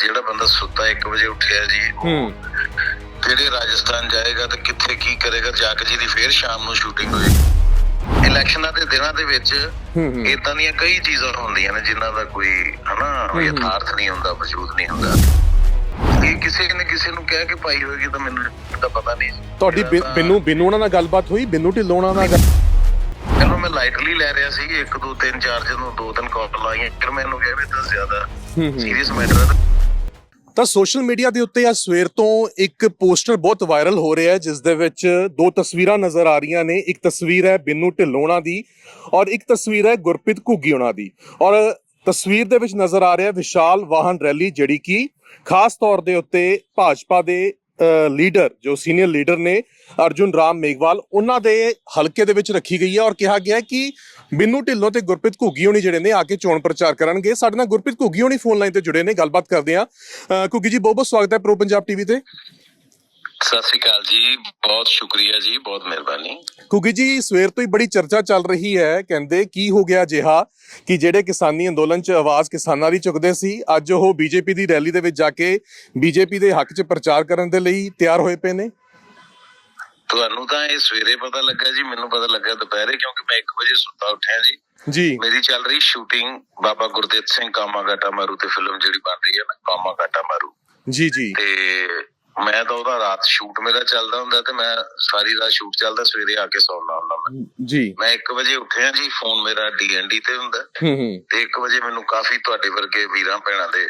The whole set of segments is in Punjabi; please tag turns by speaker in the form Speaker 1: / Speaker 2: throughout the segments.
Speaker 1: ਜਿਹੜਾ ਬੰਦਾ ਸੁੱਤਾ 1 ਵਜੇ ਉੱਠਿਆ ਜੀ
Speaker 2: ਹੂੰ।
Speaker 1: ਕਿਹੜੇ ਰਾਜਸਥਾਨ ਜਾਏਗਾ ਤੇ ਕਿੱਥੇ ਕੀ ਕਰੇਗਾ ਜੱਗ ਜੀ ਦੀ ਫੇਰ ਸ਼ਾਮ ਨੂੰ ਸ਼ੂਟਿੰਗ ਹੋਏਗੀ। ਇਲੈਕਸ਼ਨਾਂ ਦੇ ਦਿਨਾਂ ਦੇ ਵਿੱਚ ਇਦਾਂ ਦੀਆਂ ਕਈ ਚੀਜ਼ਾਂ ਹੁੰਦੀਆਂ ਨੇ ਜਿਨ੍ਹਾਂ ਦਾ ਕੋਈ ਹਨਾ। ਯਥਾਰਥ ਨਹੀਂ ਹੁੰਦਾ ਵਜੂਦ ਨਹੀਂ ਹੁੰਦਾ। ਇਹ ਕਿਸੇ ਨੇ ਕਿਸੇ ਨੂੰ ਕਹਿ ਕੇ ਪਾਈ ਹੋਏਗੀ ਤਾਂ ਮੈਨੂੰ ਤਾਂ ਪਤਾ ਨਹੀਂ।
Speaker 2: ਤੁਹਾਡੀ ਬਿੰਨੂ ਬਿੰਨੂ ਉਹਨਾਂ ਨਾਲ ਗੱਲਬਾਤ ਹੋਈ? ਬਿੰਨੂ ਢਿੱਲੋਂ ਨਾਲ ਗੱਲ-
Speaker 1: ਚਲੋ ਮੈਂ ਲਾਈਟਲੀ ਲੈ ਰਿਹਾ ਸੀ 1 2 3 4 ਜਦੋਂ ਦੋ ਤਿੰਨ ਕਾਲ ਆਈਆਂ ਫਿਰ ਮੈਨੂੰ ਕਿਹਾ ਵੀ ਤਾਂ ਜ਼ਿਆਦਾ ਸੀਰੀਅਸ ਮੈਟਰ ਹੈ
Speaker 2: ਤਾਂ ਸੋਸ਼ਲ ਮੀਡੀਆ ਦੇ ਉੱਤੇ ਆ ਸਵੇਰ ਤੋਂ ਇੱਕ ਪੋਸਟਰ ਬਹੁਤ ਵਾਇਰਲ ਹੋ ਰਿਹਾ ਹੈ, ਜਿਸ ਦੇ ਵਿੱਚ ਦੋ ਤਸਵੀਰਾਂ ਨਜ਼ਰ ਆ ਰਹੀਆਂ ਨੇ। ਇੱਕ ਤਸਵੀਰ ਹੈ ਬਿੰਨੂ ਢਿੱਲੋਣਾ ਦੀ ਔਰ ਇੱਕ ਤਸਵੀਰ ਹੈ ਗੁਰਪ੍ਰੀਤ ਘੁੱਗੀ ਉਹਨਾਂ ਦੀ। ਔਰ ਤਸਵੀਰ ਦੇ ਵਿੱਚ ਨਜ਼ਰ ਆ ਰਿਹਾ ਵਿਸ਼ਾਲ ਵਾਹਨ ਰੈਲੀ, ਜਿਹੜੀ ਕਿ ਖਾਸ ਤੌਰ ਦੇ ਉੱਤੇ ਭਾਜਪਾ ਦੇ ਲੀਡਰ, ਜੋ ਸੀਨੀਅਰ ਲੀਡਰ ਨੇ ਅਰਜੁਨ ਰਾਮ ਮੇਗਵਾਲ ਉਹਨਾਂ ਦੇ ਹਲਕੇ ਦੇ ਵਿੱਚ ਰੱਖੀ ਗਈ ਹੈ। ਔਰ ਕਿਹਾ ਗਿਆ ਕਿ ਬਿੰਨੂ ਢਿੱਲੋਂ ਤੇ ਗੁਰਪ੍ਰੀਤ ਘੁੱਗੀ ਹੋਣੀ ਜਿਹੜੇ ਨੇ ਆ ਕੇ ਚੋਣ ਪ੍ਰਚਾਰ ਕਰਨਗੇ। ਸਾਡੇ ਨਾਲ ਗੁਰਪ੍ਰੀਤ ਘੁੱਗੀ ਹੋਣੀ ਫੋਨ ਲਾਈਨ ਤੇ ਜੁੜੇ ਨੇ ਗੱਲਬਾਤ ਕਰਦੇ ਆ ਘੁੱਗੀ ਜੀ ਬਹੁਤ ਬਹੁਤ ਸਵਾਗਤ ਹੈ ਪ੍ਰੋ ਪੰਜਾਬ ਟੀਵੀ ਤੇ।
Speaker 1: ਸਤਿ ਸ੍ਰੀ ਅਕਾਲ ਜੀ ਬਹੁਤ ਸ਼ੁਕਰੀਆ ਜੀ ਬਹੁਤ ਮਿਹਰਬਾਨੀ।
Speaker 2: ਘੁੱਗੀ ਜੀ ਸਵੇਰ ਤੋਂ ਹੀ ਬੜੀ ਚਰਚਾ ਚੱਲ ਰਹੀ ਹੈ। ਕਹਿੰਦੇ ਕੀ ਹੋ ਗਿਆ ਜਿਹਾ ਕਿ ਜਿਹੜੇ ਕਿਸਾਨੀ ਅੰਦੋਲਨ 'ਚ ਆਵਾਜ਼ ਕਿਸਾਨਾਂ ਦੀ ਚੁੱਕਦੇ ਸੀ ਅੱਜ ਉਹ ਬੀਜੇਪੀ ਦੀ ਰੈਲੀ ਦੇ ਵਿੱਚ ਜਾ ਕੇ ਬੀਜੇਪੀ ਦੇ ਹੱਕ 'ਚ ਪ੍ਰਚਾਰ ਕਰਨ ਦੇ ਲਈ ਤਿਆਰ ਹੋਏ ਪਏ ਨੇ।
Speaker 1: ਤੁਹਾਨੂੰ ਤਾਂ ਇਹ ਸਵੇਰੇ ਪਤਾ ਲੱਗਾ ਜੀ ਮੈਨੂੰ ਪਤਾ ਲੱਗਾ ਦੁਪਹਿਰੇ ਕਿਉਂਕਿ ਮੈਂ 1 ਵਜੇ ਸੁੱਤਾ ਉੱਠਿਆ ਜੀ।
Speaker 2: ਜੀ।
Speaker 1: ਮੇਰੀ ਚੱਲ ਰਹੀ shooting Baba Gurdev Singh Komagata Maru ਤੇ ਫਿਲਮ ਜਿਹੜੀ ਬਣ ਰਹੀ ਹੈ ਨਾ ਕਾਮਾਗਾਟਾ ਮਾਰੂ।
Speaker 2: ਜੀ ਜੀ।
Speaker 1: ਤੇ ਮੈਂ ਤਾਂ ਉਹਦਾ ਰਾਤ ਸ਼ੂਟ ਮੇਰਾ ਚੱਲਦਾ ਹੁੰਦਾ ਤੇ ਮੈਂ ਸਾਰੀ ਰਾਤ ਸ਼ੂਟ ਚੱਲਦਾ ਸਵੇਰੇ ਆ ਕੇ ਸੌਣਾ ਹੁੰਦਾ ਮੈਂ।
Speaker 2: ਜੀ।
Speaker 1: ਮੈਂ 1 ਵਜੇ ਉੱਠਿਆ ਜੀ ਫੋਨ ਮੇਰਾ ਡੀਐਨਡੀ ਤੇ ਹੁੰਦਾ।
Speaker 2: ਹੂੰ ਹੂੰ।
Speaker 1: ਤੇ 1 ਵਜੇ ਮੈਨੂੰ ਕਾਫੀ ਤੁਹਾਡੇ ਵਰਗੇ ਵੀਰਾਂ ਭੈਣਾਂ ਦੇ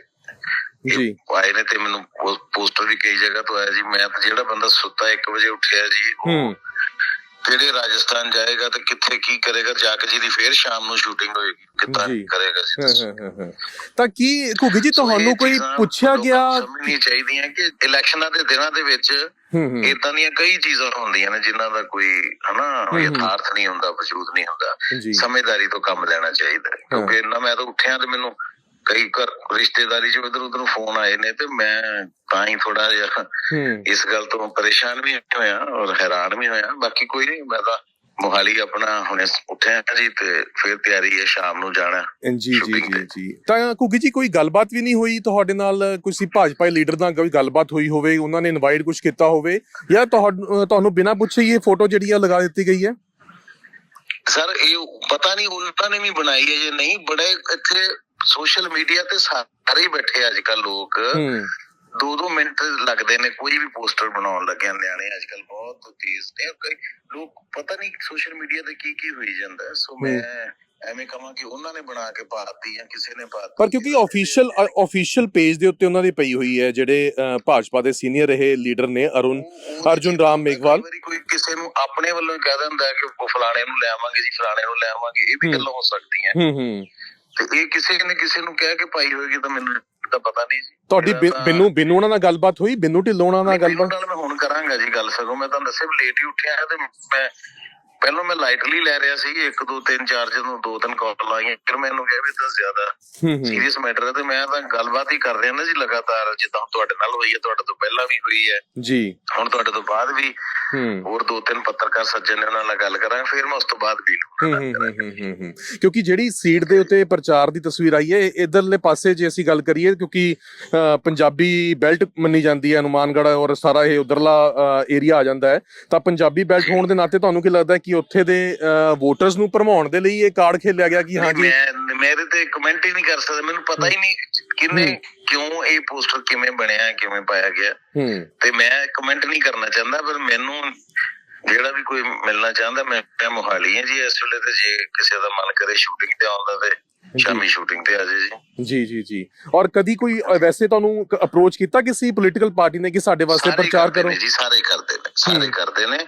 Speaker 2: ਜੀ।
Speaker 1: ਆਏ ਨੇ ਤੇ ਮੈਨੂੰ ਪੋਸਟਰ ਵੀ ਕਈ ਜਗ੍ਹਾ ਤੋਂ ਆਇਆ ਜੀ। ਮੈਂ ਤਾਂ ਜਿਹੜਾ ਬੰਦਾ ਸੁੱਤਾ 1 ਵਜੇ ਉੱਠਿਆ ਜੀ
Speaker 2: ਹੂੰ।
Speaker 1: ਕਿਹੜੇ ਰਾਜਸਥਾਨ ਜਾਏਗਾ ਤੇ ਕਿੱਥੇ ਕੀ ਕਰੇਗਾ? ਜੱਗ ਜੀ ਦੀ ਫੇਰ ਸ਼ਾਮ ਨੂੰ ਸ਼ੂਟਿੰਗ ਹੋਏਗੀ। ਕਿੱਦਾਂ
Speaker 2: ਜੀ।
Speaker 1: ਕਰੇਗਾ ਜੀ।
Speaker 2: ਤਾਂ ਕੀ ਘੁੱਗੀ ਜੀ ਤੁਹਾਨੂੰ ਕੋਈ ਪੁੱਛਿਆ ਗਿਆ?
Speaker 1: ਸਮਝਣੀ ਚਾਹੀਦੀਆਂ ਕਿ ਇਲੈਕਸ਼ਨਾਂ ਦੇ ਦਿਨਾਂ ਦੇ ਵਿੱਚ ਇਦਾਂ ਦੀਆਂ ਕਈ ਚੀਜ਼ਾਂ ਹੁੰਦੀਆਂ ਨੇ ਜਿਨ੍ਹਾਂ ਦਾ ਕੋਈ ਹਨਾ। ਯਥਾਰਥ ਨਹੀਂ ਹੁੰਦਾ ਵਜੂਦ ਨਹੀਂ ਹੁੰਦਾ।
Speaker 2: ਜੀ।
Speaker 1: ਸਮਝਦਾਰੀ ਤੋਂ ਕੰਮ ਲੈਣਾ ਚਾਹੀਦਾ। ਕਿਉਂਕਿ ਇੰਨਾ ਮੈਂ ਤਾਂ ਉੱਠਿਆ ਤੇ ਮੈਨੂੰ ਕਈ ਘਰ ਰਿਸ਼ਤੇਦਾਰੀ ਚੋਂ ਇਧਰ ਉਧਰ ਫੋਨ ਆਏ ਨੇ ਤੇ ਮੈਂ ਤਾਂ ਹੀ ਥੋੜਾ ਜਿਹਾ ਇਸ ਗੱਲ ਤੋਂ ਪਰੇਸ਼ਾਨ ਵੀ ਹੋਇਆ ਔਰ ਹੈਰਾਨ ਵੀ ਹੋਇਆ। ਬਾਕੀ ਕੋਈ ਨਹੀਂ ਮੈਂ ਤਾਂ ਮੋਹਾਲੀ ਆਪਣਾ ਹੁਣੇ ਉੱਠਿਆ ਜੀ ਤੇ ਫਿਰ ਤਿਆਰੀ ਹੈ ਸ਼ਾਮ ਨੂੰ ਜਾਣਾ
Speaker 2: ਜੀ ਜੀ ਜੀ
Speaker 1: ਤੇ।
Speaker 2: ਜੀ ਤਾਂ ਘੁੱਗੀ ਜੀ ਕੋਈ ਗੱਲਬਾਤ ਵੀ ਨਹੀਂ ਹੋਈ ਤੁਹਾਡੇ ਨਾਲ? ਕਿਸੇ ਭਾਜਪਾ ਲੀਡਰ ਨਾਲ ਕੋਈ ਗੱਲਬਾਤ ਹੋਈ ਹੋਵੇ? ਉਹਨਾਂ ਨੇ ਇਨਵਾਈਟ ਕੁਝ ਕੀਤਾ ਹੋਵੇ? ਜਾਂ ਤੁਹਾਨੂੰ ਤੁਹਾਨੂੰ ਬਿਨਾਂ ਪੁੱਛੇ ਹੀ ਇਹ ਫੋਟੋ ਜਿਹੜੀ ਆ ਲਗਾ ਦਿੱਤੀ ਗਈ ਹੈ?
Speaker 1: ਸਰ ਇਹ ਪਤਾ ਨਹੀਂ ਉਹਨਾਂ ਨੇ ਵੀ ਬਣਾਈ ਹੈ ਜਾਂ ਨਹੀਂ। ਬੜੇ ਇੱਥੇ ਸੋਸ਼ਲ ਮੀਡੀਆ ਤੇ ਸਾਰੇ ਹੀ ਬੈਠੇ ਅੱਜ ਕੱਲ ਲੋਕ। ਦੋ ਦੋ ਮਿੰਟ ਲੱਗਦੇ ਨੇ ਕੋਈ ਵੀ ਪੋਸਟਰ ਬਣਾਉਣ ਲੱਗਿਆ ਨਿਆਣੇ ਅੱਜ ਕੱਲ ਬਹੁਤ ਤੇਜ਼ ਨੇ। ਕਈ ਲੋਕ ਪਤਾ ਨਹੀਂ ਸੋਸ਼ਲ ਮੀਡੀਆ ਤੇ ਕੀ ਕੀ ਹੋਈ ਜਾਂਦਾ। ਸੋ ਮੈਂ ਐਵੇਂ ਕਹਾਂ ਕਿ ਉਹਨਾਂ ਨੇ ਬਣਾ ਕੇ ਪਾਤੀ ਜਾਂ ਕਿਸੇ ਨੇ ਪਾਤੀ।
Speaker 2: ਪਰ ਕਿਉਂਕਿ ਆਫੀਸ਼ੀਅਲ ਆਫੀਸ਼ੀਅਲ ਪੇਜ ਦੇ ਉੱਤੇ ਉਹਨਾਂ ਦੀ ਪਈ ਹੋਈ ਹੈ ਜਿਹੜੇ ਭਾਜਪਾ ਦੇ ਸੀਨੀਅਰ ਰਹੇ ਲੀਡਰ ਨੇ ਅਰੁਣ ਅਰਜੁਨ ਰਾਮ
Speaker 1: ਹੁੰਦਾ,
Speaker 2: ਮੇਘਵਾਲ।
Speaker 1: ਕਈ ਕਿਸੇ ਨੂੰ ਆਪਣੇ ਵੱਲੋਂ ਹੀ ਕਹਿ ਦਿੰਦਾ ਕਿ ਉਹ ਫਲਾਣੇ ਨੂੰ ਲੈ ਆਵਾਂਗੇ ਜੀ ਫਲਾਣੇ ਨੂੰ ਲੈ ਆਵਾਂਗੇ। ਇਹ ਵੀ
Speaker 2: ਹੂੰ।
Speaker 1: ਗੱਲਾਂ ਹੋ ਸਕਦੀਆਂ।
Speaker 2: ਹੂੰ ਹੂੰ।
Speaker 1: ਤੇ ਇਹ ਕਿਸੇ ਨੇ ਕਿਸੇ ਨੂੰ ਕਹਿ ਕੇ ਪਾਈ ਹੋਏਗੀ ਤਾਂ ਮੈਨੂੰ ਤਾਂ ਪਤਾ ਨਹੀਂ ਜੀ
Speaker 2: ਤੁਹਾਡੀ
Speaker 1: ਤਾਂ-
Speaker 2: ਬਿੰਨੂ ਬਿੰਨੂ ਉਹਨਾਂ ਨਾਲ ਗੱਲਬਾਤ ਹੋਈ? ਬਿੰਨੂ ਢਿੱਲੋਂ ਉਹਨਾਂ ਨਾਲ ਗੱਲਬਾਤ?
Speaker 1: ਨਾਲ ਮੈਂ ਹੁਣ ਕਰਾਂਗਾ ਜੀ ਗੱਲ ਸਗੋਂ। ਮੈਂ ਤੁਹਾਨੂੰ ਦੱਸਿਆ ਲੇਟ ਹੀ ਉੱਠਿਆ ਤੇ ਮੈਂ ਪਹਿਲਾਂ ਮੈਂ ਲਾਈਟਲੀ ਲੈ ਰਿਹਾ ਸੀ 1 2 3 4 ਜਦੋਂ ਦੋ ਤਿੰਨ ਕਾਲ ਆਈਆਂ ਫਿਰ ਮੈਨੂੰ ਕਿਹਾ ਵੀ ਤਾਂ ਜ਼ਿਆਦਾ ਸੀਰੀਅਸ ਮੈਟਰ ਹੈ ਤੇ ਮੈਂ ਤਾਂ ਗੱਲਬਾਤ ਹੀ ਕਰ ਰਿਹਾ ਨਾ ਜੀ ਲਗਾਤਾਰ ਜਿੱਦਾਂ ਤੁਹਾਡੇ ਨਾਲ ਹੋਈ ਹੈ ਤੁਹਾਡੇ ਤੋਂ ਪਹਿਲਾਂ ਵੀ ਹੋਈ ਹੈ।
Speaker 2: ਜੀ।
Speaker 1: ਹੁਣ ਤੁਹਾਡੇ ਤੋਂ ਬਾਅਦ ਵੀ ਹੋਰ ਦੋ ਤਿੰਨ ਪੱਤਰਕਾਰ ਸੱਜਣ ਨੇ ਉਹਨਾਂ ਨਾਲ ਗੱਲ ਕਰਾਂਗੇ ਫਿਰ ਮੈਂ ਉਸ ਤੋਂ ਬਾਅਦ ਵੀ
Speaker 2: ਹੂੰ ਕਿਉਂਕਿ ਜਿਹੜੀ ਸੀਟ ਦੇ ਉੱਤੇ ਪ੍ਰਚਾਰ ਦੀ ਤਸਵੀਰ ਆਈ ਹੈ ਇਧਰਲੇ ਪਾਸੇ ਜੇ ਅਸੀਂ ਗੱਲ ਕਰੀਏ ਕਿਉਂਕਿ ਪੰਜਾਬੀ ਬੈਲਟ ਮੰਨੀ ਜਾਂਦੀ ਹੈ ਹਨੂਮਾਨਗੜ੍ਹ ਔਰ ਸਾਰਾ ਇਹ ਉਧਰਲਾ ਏਰੀਆ ਆ ਜਾਂਦਾ ਹੈ। ਤਾਂ ਪੰਜਾਬੀ ਬੈਲਟ ਹੋਣ ਦੇ ਨਾਤੇ ਤੁਹਾਨੂੰ ਕੀ ਲੱਗਦਾ ਹੈ ਕਿ ਉੱਥੇ ਦੇ ਵੋਟਰਸ ਨੂੰ ਭਰਮਾਉਣ ਦੇ ਲਈ ਇਹ ਕਾਰਡ ਖੇਲਿਆ ਗਿਆ ਕਿ ਹਾਂ ਜੀ।
Speaker 1: ਮੈਂ ਮੇਰੇ ਤੇ ਕਮੈਂਟ ਹੀ ਨਹੀਂ ਕਰ ਸਕਦਾ ਮੈਨੂੰ ਪਤਾ ਹੀ ਨਹੀਂ ਕਿੰਨੇ। ਕਿਉਂ ਇਹ ਪੋਸਟਰ ਕਿਵੇਂ ਬਣਿਆ ਕਿਵੇਂ ਪਾਇਆ ਗਿਆ। ਤੇ ਮੈਂ ਕਮੈਂਟ ਨਹੀਂ ਕਰਨਾ ਚਾਹੁੰਦਾ ਪਰ ਮੈਨੂੰ ਜਿਹੜਾ ਵੀ ਕੋਈ ਮਿਲਣਾ ਚਾਹੁੰਦਾ ਮੈਂ ਮੈਂ ਮੋਹਾਲੀ ਹਾਂ ਜੀ ਇਸ ਵੇਲੇ ਤੇ ਜੇ ਕਿਸੇ ਦਾ ਮਨ ਕਰੇ ਸ਼ੂਟਿੰਗ ਤੇ ਆਉਂਦਾ ਤੇ ਸ਼ਾਮੀ ਸ਼ੂਟਿੰਗ ਤੇ ਆ ਜੀ
Speaker 2: ਜੀ। ਜੀ ਜੀ ਔਰ ਕਦੀ ਕੋਈ ਵੈਸੇ ਤੁਹਾਨੂੰ ਅਪਰੋਚ ਕੀਤਾ ਕਿਸੇ ਪੋਲੀਟੀਕਲ ਪਾਰਟੀ ਨੇ ਕਿ ਸਾਡੇ ਵਾਸਤੇ ਪ੍ਰਚਾਰ ਕਰੋ?
Speaker 1: ਜੀ ਸਾਰੇ ਕਰਦੇ ਨੇ ਸਾਰੇ। ਕਰਦੇ ਨੇ।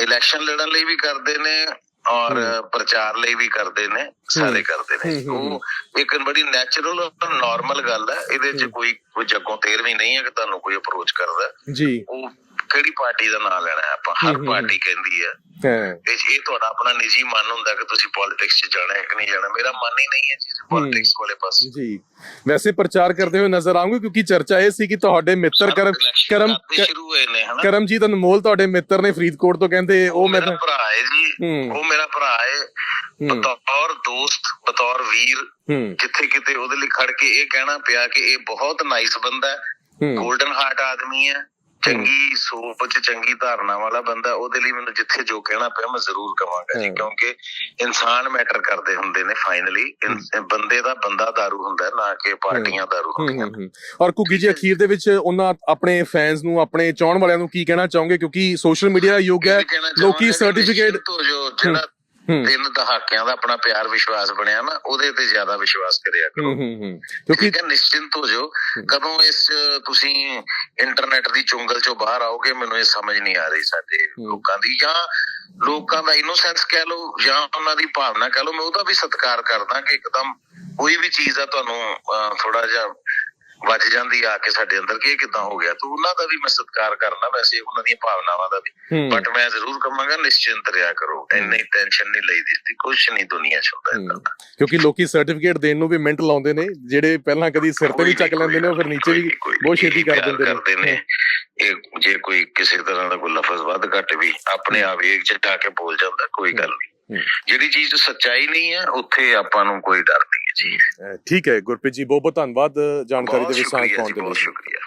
Speaker 1: ਇਲੈਕਸ਼ਨ ਲੜਨ ਲਈ ਵੀ ਕਰਦੇ ਨੇ ਔਰ। ਪ੍ਰਚਾਰ ਲਈ ਵੀ ਕਰਦੇ ਨੇ ਸਾਰੇ ਕਰਦੇ ਨੇ। ਉਹ ਇੱਕ ਬੜੀ ਨੈਚੁਰਲ ਨਾਰਮਲ ਗੱਲ ਹੈ। ਇਹਦੇ 'ਚ। ਕੋਈ ਕੋਈ ਜੱਗੋਂ ਤੇਰ ਵੀ ਨਹੀਂ ਹੈ ਕਿ ਤੁਹਾਨੂੰ ਕੋਈ ਅਪਰੋਚ ਕਰਦਾ।
Speaker 2: ਜੀ।
Speaker 1: ਉਹ ਕਿਹੜੀ ਪਾਰਟੀ ਦਾ ਨਾਮ ਲੈਣਾ ਹੈ? ਆਪਾਂ ਹਰ ਪਾਰਟੀ ਕਹਿੰਦੀ ਹੈ।
Speaker 2: ਹਾਂ।
Speaker 1: ਤੇ ਇਹ ਤੁਹਾਡਾ ਆਪਣਾ ਨਿੱਜੀ ਮਨ ਹੁੰਦਾ ਕਿ ਤੁਸੀਂ ਪੋਲਿਟਿਕਸ 'ਚ ਜਾਣਾ ਹੈ ਕਿ ਨਹੀਂ ਜਾਣਾ? ਮੇਰਾ ਮਨ ਹੀ ਨਹੀਂ ਹੈ ਜੀ ਪੋਲਿਟਿਕਸ ਵਾਲੇ ਪਾਸੇ।
Speaker 2: ਜੀ। ਵੈਸੇ ਪ੍ਰਚਾਰ ਕਰਦੇ ਹੋਏ ਨਜ਼ਰ ਆਉਂਗੇ ਕਿਉਂਕਿ ਚਰਚਾ ਇਹ ਸੀ ਕਿ ਤੁਹਾਡੇ ਮਿੱਤਰ ਕਰਮ ਕਰਮ
Speaker 1: ਸ਼ੁਰੂ ਹੋਏ ਨੇ ਹਨਾ?
Speaker 2: ਕਰਮਜੀਤ ਅਨਮੋਲ ਤੁਹਾਡੇ ਮਿੱਤਰ ਨੇ ਫਰੀਦਕੋਟ ਤੋਂ ਕਹਿੰਦੇ ਉਹ
Speaker 1: ਮੇਰਾ ਭਰਾ ਹੈ ਜੀ। ਉਹ ਮੇਰਾ ਭਰਾ ਹੈ। ਬਤੌਰ ਦੋਸਤ ਬਤੌਰ ਵੀਰ ਜਿੱਥੇ ਕਿਤੇ ਉਹਦੇ ਲਈ ਖੜ ਕੇ ਇਹ ਕਹਿਣਾ ਪਿਆ ਕਿ ਇਹ ਬਹੁਤ ਨਾਈਸ ਬੰਦਾ ਹੈ।
Speaker 2: ਹੂੰ।
Speaker 1: 골ਡਨ ਹਾਰਟ ਆਦਮੀ ਹੈ। ਚੰਗੀ ਸੋਚ ਚੰਗੀ ਧਾਰਨਾ ਵਾਲਾ ਬੰਦਾ ਉਹਦੇ ਲਈ ਮੈਨੂੰ ਜਿੱਥੇ ਜੋ ਕਹਿਣਾ ਪਿਆ ਮੈਂ ਜ਼ਰੂਰ ਕਵਾਂਗਾ ਜੀ। ਕਿਉਂਕਿ ਇਨਸਾਨ ਮੈਟਰ ਕਰਦੇ ਹੁੰਦੇ ਨੇ ਫਾਈਨਲੀ ਬੰਦੇ ਦਾ ਬੰਦਾ ਦਾਰੂ ਹੁੰਦਾ ਨਾ ਕਿ ਪਾਰਟੀਆਂ
Speaker 2: ਹੂੰ
Speaker 1: ਹੁੰਦੀਆਂ।
Speaker 2: ਔਰ ਘੁੱਗੀ ਜੀ ਅਖੀਰ ਦੇ ਵਿੱਚ ਉਹਨਾਂ ਆਪਣੇ ਫੈਨਸ ਨੂੰ ਆਪਣੇ ਚਾਹਣ ਵਾਲਿਆਂ ਨੂੰ ਕੀ ਕਹਿਣਾ ਚਾਹੋਗੇ? ਕਿਉਂਕਿ ਸੋਸ਼ਲ ਮੀਡੀਆ ਦਾ ਯੁੱਗ ਹੈ ਲੋਕੀ ਸਰਟੀਫਿਕੇਟ
Speaker 1: ਜਿਹੜਾ ਤਿੰਨ ਦਹਾਕਿਆਂ ਦਾ ਆਪਣਾ ਪਿਆਰ ਵਿਸ਼ਵਾਸ ਬਣਿਆ ਨਾ ਉਹਦੇ ਤੇ ਜ਼ਿਆਦਾ ਵਿਸ਼ਵਾਸ ਕਰਿਆ ਕਰੋ।
Speaker 2: ਕਿਉਂਕਿ
Speaker 1: ਨਿਸ਼ਚਿੰਤ ਹੋ ਜਾਓ। ਕਦੋਂ ਇਸ ਤੁਸੀਂ ਇੰਟਰਨੈਟ ਦੀ ਚੁੰਗਲ ਚੋਂ ਬਾਹਰ ਆਓਗੇ ਮੈਨੂੰ ਇਹ ਸਮਝ ਨਹੀਂ ਆ ਰਹੀ ਸਾਡੇ। ਲੋਕਾਂ ਦੀ। ਜਾਂ ਲੋਕਾਂ ਦਾ ਇਨੋਸੈਂਸ ਕਹਿ ਲਓ ਜਾਂ ਉਹਨਾਂ ਦੀ ਭਾਵਨਾ ਕਹਿ ਲਓ ਮੈਂ ਉਹਦਾ ਵੀ ਸਤਿਕਾਰ ਕਰਦਾ ਕਿ ਇੱਕਦਮ ਕੋਈ ਵੀ ਚੀਜ਼ ਆ ਤੁਹਾਨੂੰ ਥੋੜਾ ਜਿਹਾ ਵੱਜ ਜਾਂਦੀ ਆ ਕੇ ਸਾਡੇ ਅੰਦਰ ਕਿ ਇਹ ਕਿਦਾਂ ਹੋ ਗਿਆ? ਤਾਂ ਉਹਨਾਂ ਦਾ ਵੀ ਮੈਂ ਸਤਿਕਾਰ ਕਰਨਾ ਵੈਸੇ ਉਹਨਾਂ ਦੀਆਂ ਭਾਵਨਾਵਾਂ ਦਾ ਵੀ। ਬਟ ਮੈਂ ਜ਼ਰੂਰ ਕਹਾਂਗਾ ਨਿਸ਼ਚਿੰਤ ਰਿਹਾ ਕਰੋ। ਇੰਨੀ ਟੈਨਸ਼ਨ ਨਹੀਂ ਲਈਦੀ ਦੀ ਕੁਝ ਨਹੀਂ ਦੁਨੀਆ 'ਚ ਹੁੰਦਾ।
Speaker 2: ਕਿਉਂਕਿ ਲੋਕੀ ਸਰਟੀਫਿਕੇਟ ਦੇਣ ਨੂੰ ਵੀ ਮਿੰਟ ਲਾਉਂਦੇ ਨੇ ਜਿਹੜੇ ਪਹਿਲਾਂ ਕਦੀ ਸਿਰ ਤੇ ਵੀ ਚੱਕ ਲੈਂਦੇ ਨੇ ਉਹ ਫਿਰ ਨੀਚੇ ਵੀ ਬਹੁਤ ਛੇਤੀ ਕਰ ਦਿੰਦੇ ਨੇ।
Speaker 1: ਇਹ ਜੇ ਕੋਈ ਕਿਸੇ ਤਰ੍ਹਾਂ ਦਾ ਕੋਈ ਲਫ਼ਜ਼ ਵੱਧ ਘੱਟ ਵੀ ਆਪਣੇ ਆਵੇਗ ਚ ਢਾ ਕੇ ਬੋਲ ਜਾਂਦਾ ਕੋਈ ਗੱਲ ਨਹੀਂ। ਜਿਹੜੀ ਚੀਜ਼ ਸੱਚਾਈ ਨਹੀਂ ਹੈ ਉੱਥੇ ਆਪਾਂ ਨੂੰ ਕੋਈ ਡਰ ਨਹੀਂ। ਜੀ।
Speaker 2: ਠੀਕ ਹੈ ਗੁਰਪ੍ਰੀਤ ਜੀ ਬਹੁਤ ਬਹੁਤ ਧੰਨਵਾਦ ਜਾਣਕਾਰੀ
Speaker 1: ਬਹੁਤ
Speaker 2: ਦੇ ਵਿੱਚ ਸਾਂਝ
Speaker 1: ਸ਼ੁਕਰੀਆ
Speaker 2: ਪਾਉਣ ਦੇ
Speaker 1: ਬਹੁਤ
Speaker 2: ਲਈ।
Speaker 1: ਸ਼ੁਕਰੀਆ।